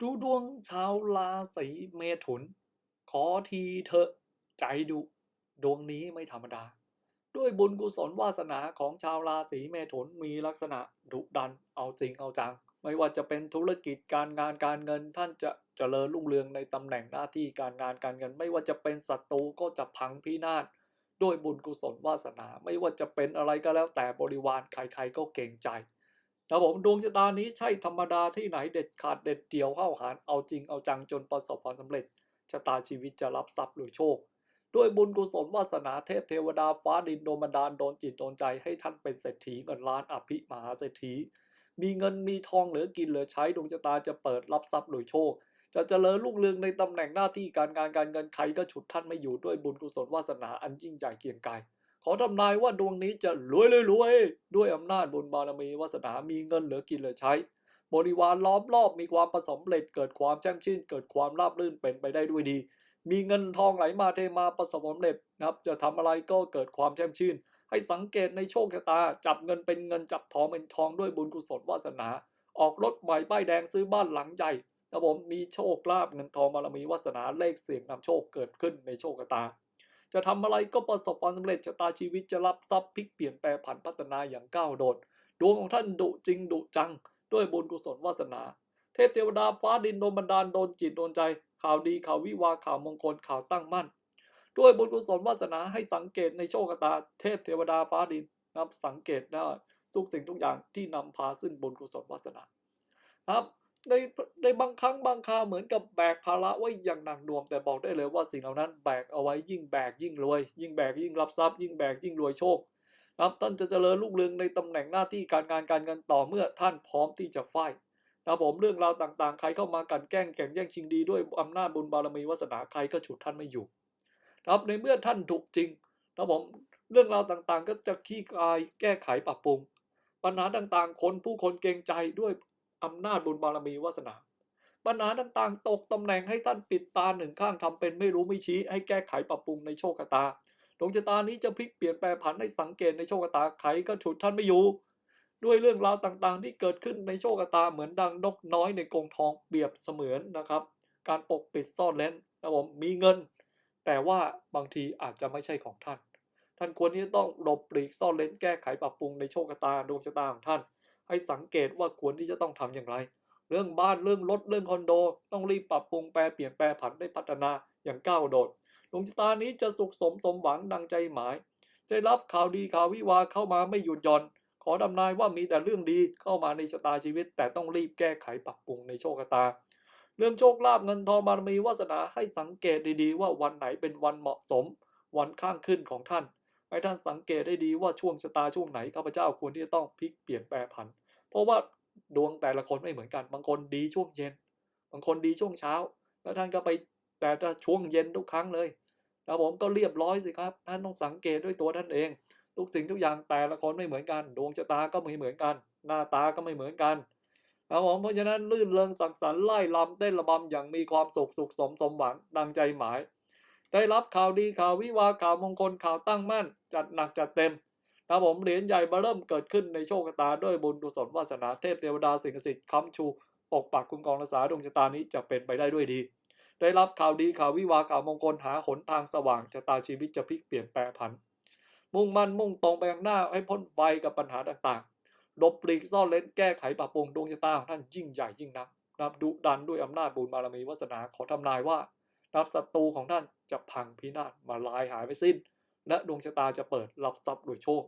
ดูดวงชาวราศีเมถุน ขอทีเถอะใจดุ ดวงนี้ไม่ธรรมดา ด้วยบุญกุศลวาสนาของชาวราศีเมถุนมีลักษณะดุดันเอาจริงเอาจัง ไม่ว่าจะเป็นธุรกิจการงานการเงินท่านจะเจริญรุ่งเรืองในตำแหน่งหน้าที่การงานการเงิน ไม่ว่าจะเป็นศัตรูก็จะพังพินาศด้วยบุญกุศลวาสนา ไม่ว่าจะเป็นอะไรก็แล้วแต่บริวารใครๆก็เก่งใจ นะผมดวงชะตานี้ใช่ธรรมดาที่ไหนเด็ดขาดเด็ดเดี่ยวเข้าหารเอาจริงเอาจังจนประสบความสำเร็จชะตาชีวิตจะรับทรัพย์หรือโชค ด้วยบุญกุศลวาสนาเทพเทวดาฟ้าดินโดนบันดาลโดนจิตโดนใจให้ท่านเป็นเศรษฐีเงินล้านอภิมหาเศรษฐี มีเงินมีทองเหลือกินเหลือใช้ดวงชะตาจะเปิดรับทรัพย์หรือโชค จะเจริญรุ่งเรืองในตำแหน่งหน้าที่การงานการเงินใครก็ฉุดท่านไม่อยู่ด้วยบุญกุศลวาสนาอันยิ่งใหญ่เกียงไกร ขอทำนายว่าดวงนี้จะรวยเลยรวยด้วยอำนาจบุญบารมีวาสนามีเงินเหลือกินเหลือใช้ บริวารล้อมรอบมีความประสมเร็จเกิดความแช่มชื่น เกิดความราบรื่นเป็นไปได้ด้วยดี มีเงินทองไหลมาเทมาประสบความสำเร็จนะครับ จะทำอะไรก็เกิดความแช่มชื่น ให้สังเกตในโชคชะตา จับเงินเป็นเงินจับทองเป็นทองด้วยบุญกุศลวาสนา ออกรถใหม่ป้ายแดงซื้อบ้านหลังใหญ่นะผมมีโชคลาภเงินทองบารมีวาสนาเลขเสียงนำโชคเกิดขึ้นในโชคชะตา จะทำอะไรก็ประสบความสำเร็จชะตาชีวิตจะรับทรัพย์พลิกเปลี่ยนแปลผันพัฒนาอย่างก้าวโดด ดวงของท่านดุจริงดุจัง ด้วยบุญกุศลวาสนา เทพเทวดาฟ้าดินโดนบันดาลโดนจิตโดนใจ ข่าวดีข่าววิวาข่าวมงคลข่าวตั้งมั่น ด้วยบุญกุศลวาสนาให้สังเกตในโชคชะตา เทพเทวดาฟ้าดินนับสังเกตได้ทุกสิ่งทุกอย่างที่นำพาซึ่งบุญกุศลวาสนา ครับ ในในบางครั้งบางคาเหมือนกับแบกภาระไว้อย่างหนักหน่วง แต่บอกได้เลยว่าสิ่งเหล่านั้นแบกเอาไว้ยิ่งแบกยิ่งรวย ยิ่งแบกยิ่งรับทรัพย์ยิ่งแบกยิ่งรวยโชคครับท่านจะเจริญรุ่งเรืองในตำแหน่งหน้าที่การงานการเงินต่อเมื่อท่านพร้อมที่จะไฟนะผมเรื่องราวต่างๆ ใครเข้ามากันแกล้งแข่งแย่งชิงดีด้วยอำนาจบุญบารมีวาสนาใครก็ฉุดท่านไม่อยู่ครับในเมื่อท่านถูกจริงนะผมเรื่องราวต่างๆ ก็จะขี้คายแก้ไขปรับปรุงปัญหาต่างๆ คนผู้คนเกรงใจด้วย อำนาจบุญบารมีวาสนา ปัญหาต่างๆ ตกตำแหน่งให้ท่านปิดตาหนึ่งข้างทำเป็นไม่รู้ไม่ชี้ ให้แก้ไขปรับปรุงในโชคชะตาดวงชะตานี้จะพลิกเปลี่ยนแปลผันให้สังเกตในโชคชะตาใครก็ฉุดท่านไม่อยู่ ด้วยเรื่องราวต่างๆ ที่เกิดขึ้นในโชคชะตาเหมือนดังนกน้อยในกรงทองเปรียบเสมือนนะครับ การปกปิดซ่อนเล้นนะผมมีเงิน แต่ว่าบางทีอาจจะไม่ใช่ของท่าน ท่านควรที่จะต้องหลบปลีกซ่อนเล้นแก้ไขปรับปรุงในโชคชะตาดวงชะตาของท่าน ให้สังเกตว่าควรที่จะต้องทำอย่างไร เรื่องบ้านเรื่องรถเรื่องคอนโด ต้องรีบปรับปรุงแปลเปลี่ยนแปลผันได้พัฒนาอย่างก้าวโดดดวงชะตานี้จะสุขสมสมหวังดังใจหมายจะรับข่าวดีข่าววิวาเข้ามาไม่หยุดหย่อน ขอดำนายว่ามีแต่เรื่องดีเข้ามาในชะตาชีวิต แต่ต้องรีบแก้ไขปรับปรุงในโชคชะตา เรื่องโชคลาภเงินทองบารมีวาสนาให้สังเกตดีๆ ว่าวันไหนเป็นวันเหมาะสม วันข้างขึ้นของท่าน ให้ท่านสังเกตได้ดีว่าช่วงชะตาช่วงไหนข้าพเจ้าควรที่จะต้องพลิกเปลี่ยนแปลผัน เพราะว่าดวงแต่ละคนไม่เหมือนกัน บางคนดีช่วงเย็น บางคนดีช่วงเช้า แล้วท่านก็ไปแต่ถ้าช่วงเย็นทุกครั้งเลยแล้วผมก็เรียบร้อยสิครับ ท่านต้องสังเกตด้วยตัวท่านเอง ทุกสิ่งทุกอย่างแต่ละคนไม่เหมือนกัน ดวงชะตาก็ไม่เหมือนกัน หน้าตาก็ไม่เหมือนกันครับผมเพราะฉะนั้นลื่นเริงสังสรรค์ไล่ลำเต้นระบำอย่างมีความสุขสุขสมสมหวังดังใจหมาย ได้รับข่าวดีข่าววิวาข่าวมงคลข่าวตั้งมั่น จัดหนักจัดเต็มครับผมเหรียญใหญ่มาเริ่มเกิดขึ้นในโชคชะตาด้วยบุญกุศลวาสนาเทพเทวดาสิ่งศักดิ์สิทธิ์ค้ำชูปกปักคุ้มครองรักษาดวงชะตานี้จะเป็นไปได้ด้วยดี ได้รับข่าวดีข่าววิวาข่าวมงคลหาหนทางสว่างชะตาชีวิตจะพลิกเปลี่ยนแปลงผัน มุ่งมั่นมุ่งตรงไปข้างหน้าให้พ้นไฟกับปัญหาต่างๆหลบปลีกซ่อนเล้นแก้ไขปรับปรุงดวงชะตาของท่านยิ่งใหญ่ยิ่งนักนับดุดันด้วยอำนาจบุญบารมีวาสนาขอทำนายว่า นับศัตรูของท่านจะพังพินาศมาลายหายไปสิ้น และดวงชะตาจะเปิดรับทรัพย์โดยโชค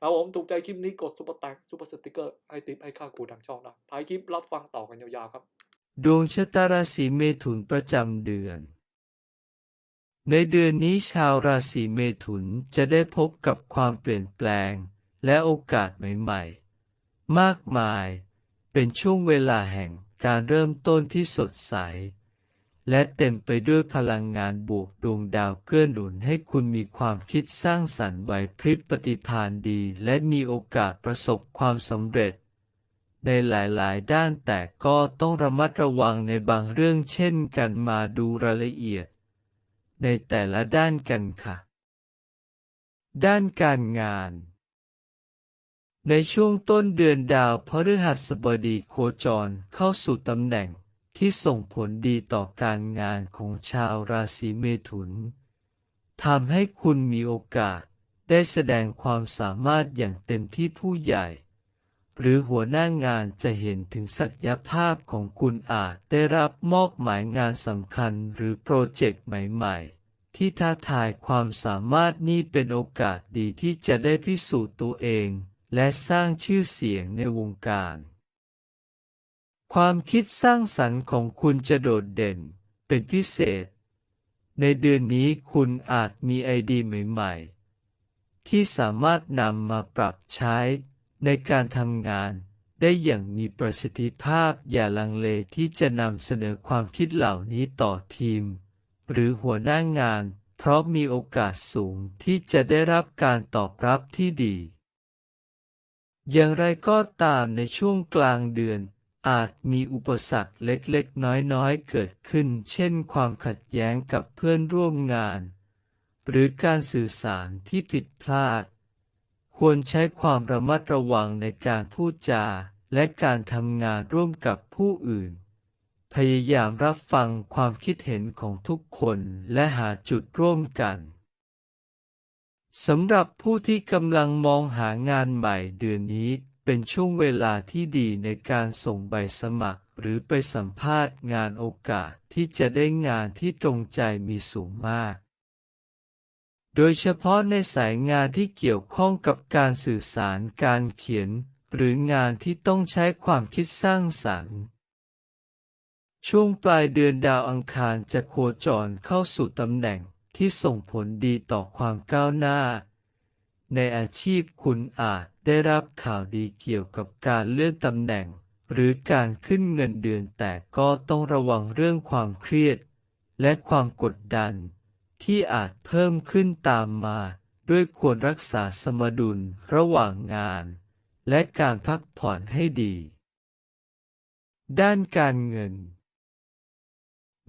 ครับผมถูกใจคลิปนี้กดซุปเปอร์แตงซุปเปอร์สติกเกอร์ให้ติปให้ค่ากูทางช่องนะท้ายคลิปรับฟังต่อกันยาวๆครับ ดวงชะตาราศีเมถุนประจำเดือน ในเดือนนี้ชาวราศีเมถุนจะได้พบกับความเปลี่ยนแปลง และโอกาสใหม่ ๆ มากมาย เป็นช่วงเวลาแห่งการเริ่มต้นที่สดใส และเต็มไปด้วยพลังงานบวกดวงดาวเกื้อหนุนให้คุณมีความคิดสร้างสรรค์ไหวพริบปฏิภาณดี และมีโอกาสประสบความสำเร็จ ในหลายๆ ด้านแต่ก็ต้องระมัดระวังในบางเรื่องเช่นกันมาดูรายละเอียด ในแต่ละด้านกันค่ะ ด้านการงาน ในช่วงต้นเดือนดาวพฤหัสบดีโคจรเข้าสู่ตำแหน่ง ที่ส่งผลดีต่อการงานของชาวราศีเมถุนทำให้คุณมีโอกาสได้แสดงความสามารถอย่างเต็มที่ผู้ใหญ่ หรือหัวหน้างานจะเห็นถึงศักยภาพของคุณอาจได้รับมอบหมายงานสำคัญหรือโปรเจกต์ใหม่ๆ ที่ท้าทายความสามารถนี้เป็นโอกาสดีที่จะได้พิสูจน์ตัวเอง และสร้างชื่อเสียงในวงการ ความคิดสร้างสรรค์ของคุณจะโดดเด่น เป็นพิเศษ ในเดือนนี้คุณอาจมีไอเดียใหม่ ๆ ที่สามารถนำมาปรับใช้ในการทำงานได้อย่างมีประสิทธิภาพอย่าลังเลที่จะนำเสนอความคิดเหล่านี้ต่อทีม หรือหัวหน้างาน เพราะมีโอกาสสูงที่จะได้รับการตอบรับที่ดี อย่างไรก็ตามในช่วงกลางเดือน อาจมีอุปสรรคเล็กๆ น้อยๆ เกิดขึ้น เช่นความขัดแย้งกับเพื่อนร่วมงาน หรือการสื่อสารที่ผิดพลาด ควรใช้ความระมัดระวังในการพูดจา และการทำงานร่วมกับผู้อื่น พยายามรับฟังความคิดเห็นของทุกคนและหาจุดร่วมกันสำหรับผู้ที่กำลังมองหางานใหม่เดือนนี้ เป็นช่วงเวลาที่ดีในการส่งใบสมัคร หรือไปสัมภาษณ์งานโอกาสที่จะได้งานที่ตรงใจมีสูงมาก โดยเฉพาะในสายงานที่เกี่ยวข้องกับการสื่อสารการเขียน หรืองานที่ต้องใช้ความคิดสร้างสรรค์ ช่วงปลายเดือนดาวอังคารจะโคจรเข้าสู่ตำแหน่งที่ส่งผลดีต่อความก้าวหน้า ในอาชีพคุณอาจได้รับข่าวดีเกี่ยวกับการเลื่อนตำแหน่ง หรือการขึ้นเงินเดือนแต่ก็ต้องระวังเรื่องความเครียด และความกดดัน ที่อาจเพิ่มขึ้นตามมา ด้วยควรรักษาสมดุลระหว่างงาน และการพักผ่อนให้ดี ด้านการเงิน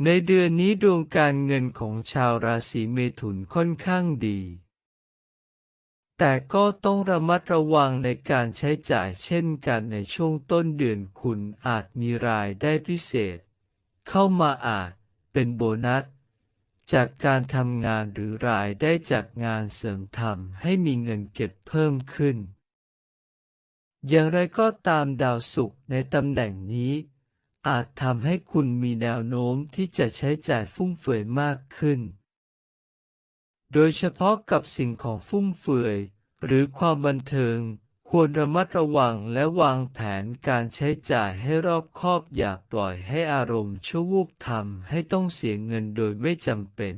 ในเดือนนี้ดวงการเงินของชาวราศีเมถุนค่อนข้างดี แต่ก็ต้องระมัดระวังในการใช้จ่ายเช่นกันในช่วงต้นเดือนคุณอาจมีรายได้พิเศษ เข้ามาอาจเป็นโบนัส จากการทำงานหรือรายได้จากงานเสริมทำให้มีเงินเก็บเพิ่มขึ้น อย่างไรก็ตามดาวศุกร์ในตำแหน่งนี้ อาจทำให้คุณมีแนวโน้มที่จะใช้จ่ายฟุ่มเฟือยมากขึ้น โดยเฉพาะกับสิ่งของฟุ่มเฟือย หรือความบันเทิง ควรระมัดระวังและวางแผนการใช้จ่ายให้รอบคอบอย่าปล่อยให้อารมณ์ชั่ววูบทำให้ต้องเสียเงินโดยไม่จำเป็น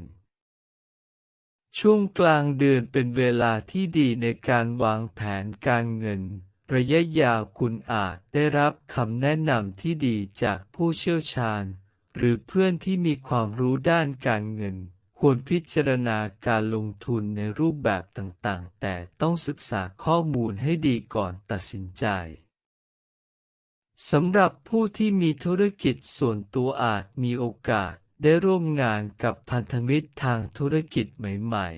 ช่วงกลางเดือนเป็นเวลาที่ดีในการวางแผนการเงิน ระยะยาวคุณอาจได้รับคำแนะนำที่ดีจากผู้เชี่ยวชาญ หรือเพื่อนที่มีความรู้ด้านการเงิน ควรพิจารณาการลงทุนในรูปแบบต่างๆ แต่ต้องศึกษาข้อมูลให้ดีก่อนตัดสินใจสำหรับผู้ที่มีธุรกิจส่วนตัวอาจมีโอกาสได้ร่วมงานกับพันธมิตรทางธุรกิจใหม่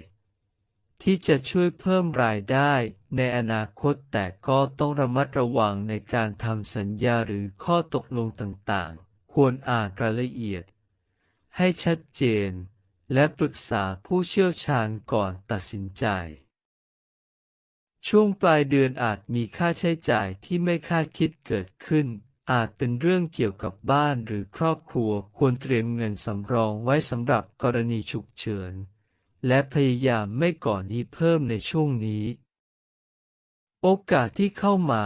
ๆ ที่จะช่วยเพิ่มรายได้ในอนาคตแต่ก็ต้องระมัดระวังในการทำสัญญาหรือข้อตกลงต่างๆ ควรอ่านรายละเอียด ให้ชัดเจน และปรึกษาผู้เชี่ยวชาญก่อนตัดสินใจ ช่วงปลายเดือนอาจมีค่าใช้จ่ายที่ไม่คาดคิดเกิดขึ้น อาจเป็นเรื่องเกี่ยวกับบ้านหรือครอบครัวควรเตรียมเงินสำรองไว้สำหรับกรณีฉุกเฉิน และพยายามไม่ก่อนนี้เพิ่มในช่วงนี้ โอกาสที่เข้ามา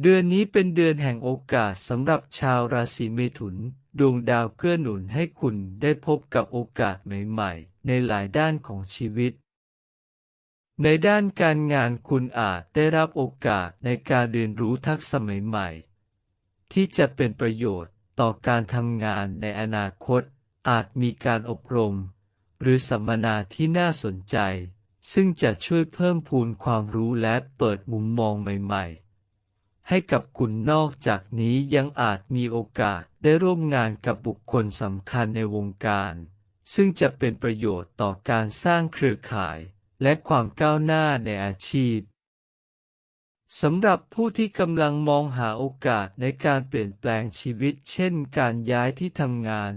เดือนนี้เป็นเดือนแห่งโอกาสสำหรับชาวราศีเมถุน ดวงดาวเกื้อหนุนให้คุณได้พบกับโอกาสใหม่ๆ ในหลายด้านของชีวิต ในด้านการงานคุณอาจได้รับโอกาสในการเรียนรู้ทักษะใหม่ๆ ที่จะเป็นประโยชน์ต่อการทำงานในอนาคต อาจมีการอบรม หรือสัมมนาที่น่าสนใจ ซึ่งจะช่วยเพิ่มพูนความรู้และเปิดมุมมองใหม่ ๆ ให้กับคุณนอกจากนี้ยังอาจมีโอกาสได้ร่วมงานกับบุคคลสำคัญในวงการ ซึ่งจะเป็นประโยชน์ต่อการสร้างเครือข่ายและความก้าวหน้าในอาชีพสำหรับผู้ที่กำลังมองหาโอกาสในการเปลี่ยนแปลงชีวิต เช่น การย้ายที่ทำงาน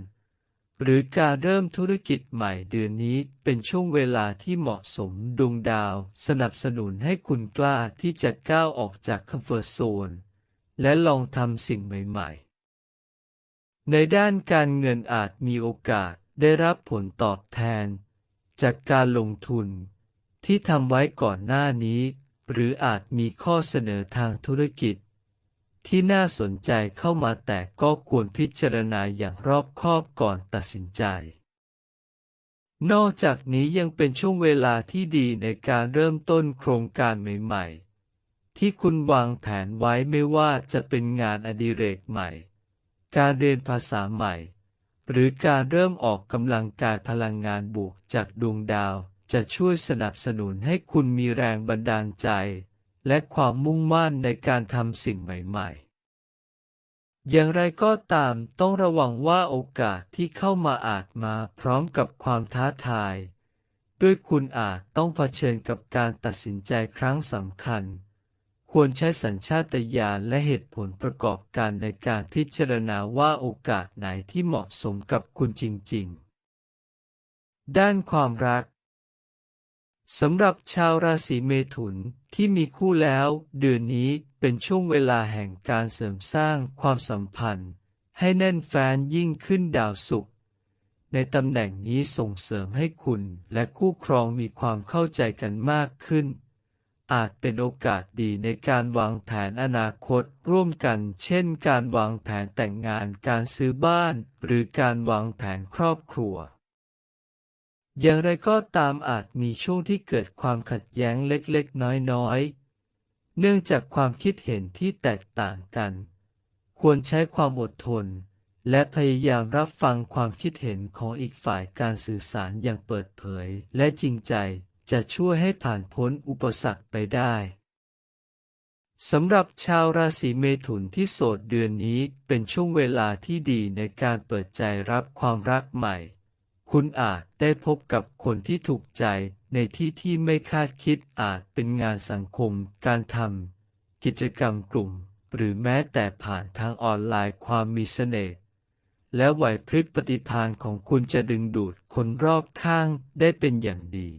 หรือการเริ่มธุรกิจใหม่เดือนนี้เป็นช่วงเวลาที่เหมาะสมดวงดาว สนับสนุนให้คุณกล้าที่จะก้าวออกจากคอมฟอร์ทโซน และลองทำสิ่งใหม่ๆ ในด้านการเงินอาจมีโอกาสได้รับผลตอบแทน จากการลงทุน ที่ทำไว้ก่อนหน้านี้ หรืออาจมีข้อเสนอทางธุรกิจ ที่น่าสนใจเข้ามาแต่ก็ควรพิจารณาอย่างรอบคอบก่อนตัดสินใจ นอกจากนี้ยังเป็นช่วงเวลาที่ดีในการเริ่มต้นโครงการใหม่ ๆ ที่คุณวางแผนไว้ไม่ว่าจะเป็นงานอดิเรกใหม่ การเรียนภาษาใหม่ หรือการเริ่มออกกำลังกายพลังงานบวกจากดวงดาวจะช่วยสนับสนุนให้คุณมีแรงบันดาลใจ และความมุ่งมั่นในการทำสิ่งใหม่ๆ อย่างไรก็ตามต้องระวังว่าโอกาสที่เข้ามาอาจมาพร้อมกับความท้าทาย ด้วยคุณอาจต้องเผชิญกับการตัดสินใจครั้งสำคัญ ควรใช้สัญชาตญาณและเหตุผลประกอบกันในการพิจารณาว่าโอกาสไหนที่เหมาะสมกับคุณจริงๆ ด้านความรัก สำหรับชาวราศีเมถุนที่มีคู่แล้ว เดือนนี้เป็นช่วงเวลาแห่งการเสริมสร้างความสัมพันธ์ ให้แน่นแฟนยิ่งขึ้นดาวศุกร์ในตำแหน่งนี้ส่งเสริมให้คุณและคู่ครองมีความเข้าใจกันมากขึ้น อาจเป็นโอกาสดีในการวางแผนอนาคตร่วมกัน เช่น การวางแผนแต่งงานการซื้อบ้าน หรือการวางแผนครอบครัว อย่างไรก็ตามอาจมีช่วงที่เกิดความขัดแย้งเล็กๆ น้อยๆ เนื่องจากความคิดเห็นที่แตกต่างกัน ควรใช้ความอดทน และพยายามรับฟังความคิดเห็นของอีกฝ่ายการสื่อสารอย่างเปิดเผยและจริงใจจะช่วยให้ผ่านพ้นอุปสรรคไปได้สำหรับชาวราศีเมถุนที่โสดเดือนนี้เป็นช่วงเวลาที่ดีในการเปิดใจรับความรักใหม่ คุณอาจได้พบกับคนที่ถูกใจในที่ที่ไม่คาดคิดอาจเป็นงานสังคม การทำกิจกรรมกลุ่ม หรือแม้แต่ผ่านทางออนไลน์ความมีเสน่ห์และไหวพริบปฏิภาณของคุณจะดึงดูดคนรอบข้างได้เป็นอย่างดี